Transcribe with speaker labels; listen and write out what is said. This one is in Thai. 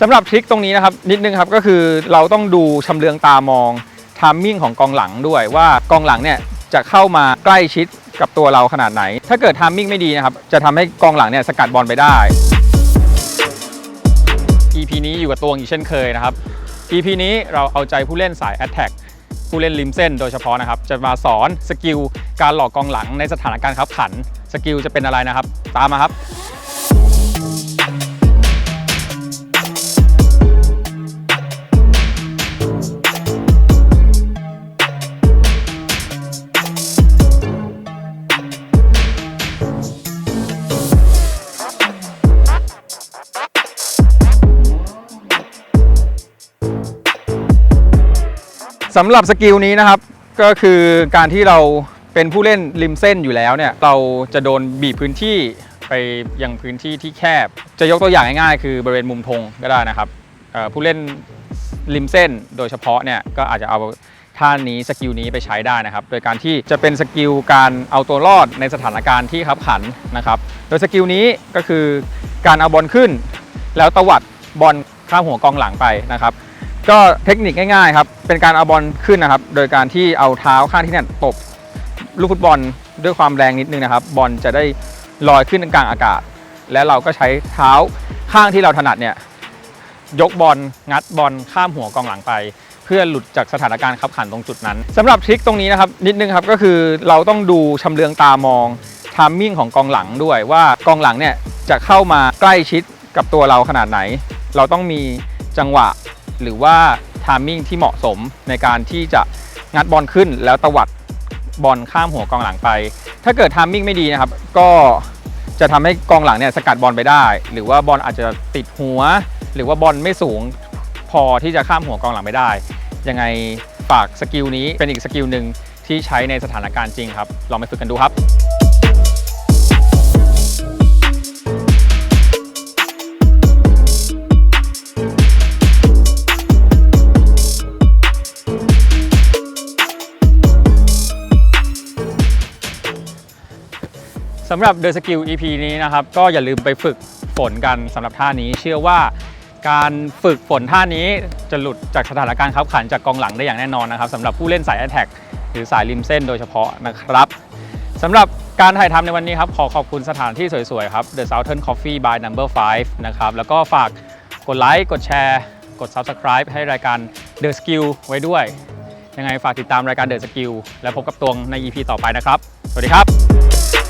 Speaker 1: สำหรับทริคตรงนี้นะครับนิดนึงครับก็คือเราต้องดูชำเลืองตามองทามมิ่งของกองหลังด้วยว่ากองหลังเนี่ยจะเข้ามาใกล้ชิดกับตัวเราขนาดไหน ถ้าเกิดทามมิ่งไม่ดีนะครับจะทำให้กองหลังเนี่ยสกัดบอลไปได้ EP นี้อยู่กับตัวอีกเช่นเคยนะครับ EP นี้เราเอาใจผู้เล่นสาย Attack ผู้เล่นริมเส้นโดยเฉพาะนะครับ จะมาสอนสกิลการหลอกกองหลังในสถานการณ์ขับขัน สกิลจะเป็นอะไรนะครับ ตามมาครับ สำหรับสกิลนี้นะครับก็คือการที่เราเป็นผู้เล่นริมเส้นอยู่แล้วเนี่ยเราจะโดนบีบพื้นที่ไปยังพื้นที่ที่แคบ จะยกตัวอย่างง่ายๆคือบริเวณมุมธงก็ได้นะครับผู้เล่นริมเส้นโดยเฉพาะเนี่ยก็อาจจะเอาท่านี้สกิลนี้ไปใช้ได้นะครับ โดยการที่จะเป็นสกิลการเอาตัวรอดในสถานการณ์ที่ขับขันนะครับ โดยสกิลนี้ก็คือการเอาบอลขึ้น แล้วตวัดบอลข้ามหัวกองหลังไปนะครับ ก็เทคนิคง่ายๆครับ เป็นการเอาบอลขึ้นนะครับ โดยการที่เอาเท้าข้างที่เนี่ยตบลูกฟุตบอลด้วยความแรงนิดนึงนะครับ บอลจะได้ลอยขึ้นกลางอากาศ และเราก็ใช้เท้าข้างที่เราถนัดเนี่ยยกบอลงัดบอลข้ามหัวกองหลังไป เพื่อหลุดจากสถานการณ์ขับขันตรงจุดนั้นสำหรับทริคตรงนี้นะครับนิดนึงครับก็คือเราต้องดูชำเลืองตามองทามมิ่งของกองหลังด้วยว่ากองหลังเนี่ยจะเข้ามาใกล้ชิดกับตัวเราขนาดไหน เราต้องมีจังหวะ หรือว่าทามมิ่งที่เหมาะสมในการที่จะงัดบอลขึ้นแล้วตวัดบอลข้ามหัวกองหลังไป ถ้าเกิดทามมิ่งไม่ดีนะครับ ก็จะทำให้กองหลังเนี่ยสกัดบอลไปได้ หรือว่าบอลอาจจะติดหัว หรือว่าบอลไม่สูงพอที่จะข้ามหัวกองหลังไม่ได้ ยังไงฝากสกิลนี้เป็นอีกสกิลหนึ่งที่ใช้ในสถานการณ์จริงครับ ลองไปฝึกกันดูครับ สำหรับ The Skill EP นี้นะครับ ก็อย่าลืมไปฝึกฝนกันสำหรับท่านี้ เชื่อว่าการฝึกฝนท่านี้จะหลุดจากสถานการณ์ขับขันจากกองหลังได้อย่างแน่นอนนะครับสำหรับผู้เล่นสาย Attack หรือสายริมเส้นโดยเฉพาะนะครับสำหรับการถ่ายทำในวันนี้ครับ ขอขอบคุณสถานที่สวยๆครับ The Southern Coffee by Number 5นะครับแล้วก็ฝากกดไลค์กดแชร์กด Subscribe ให้รายการ The Skill ไว้ด้วย ยังไงฝากติดตามรายการ The Skill และพบกับตวงใน EP ต่อไปนะครับ สวัสดีครับ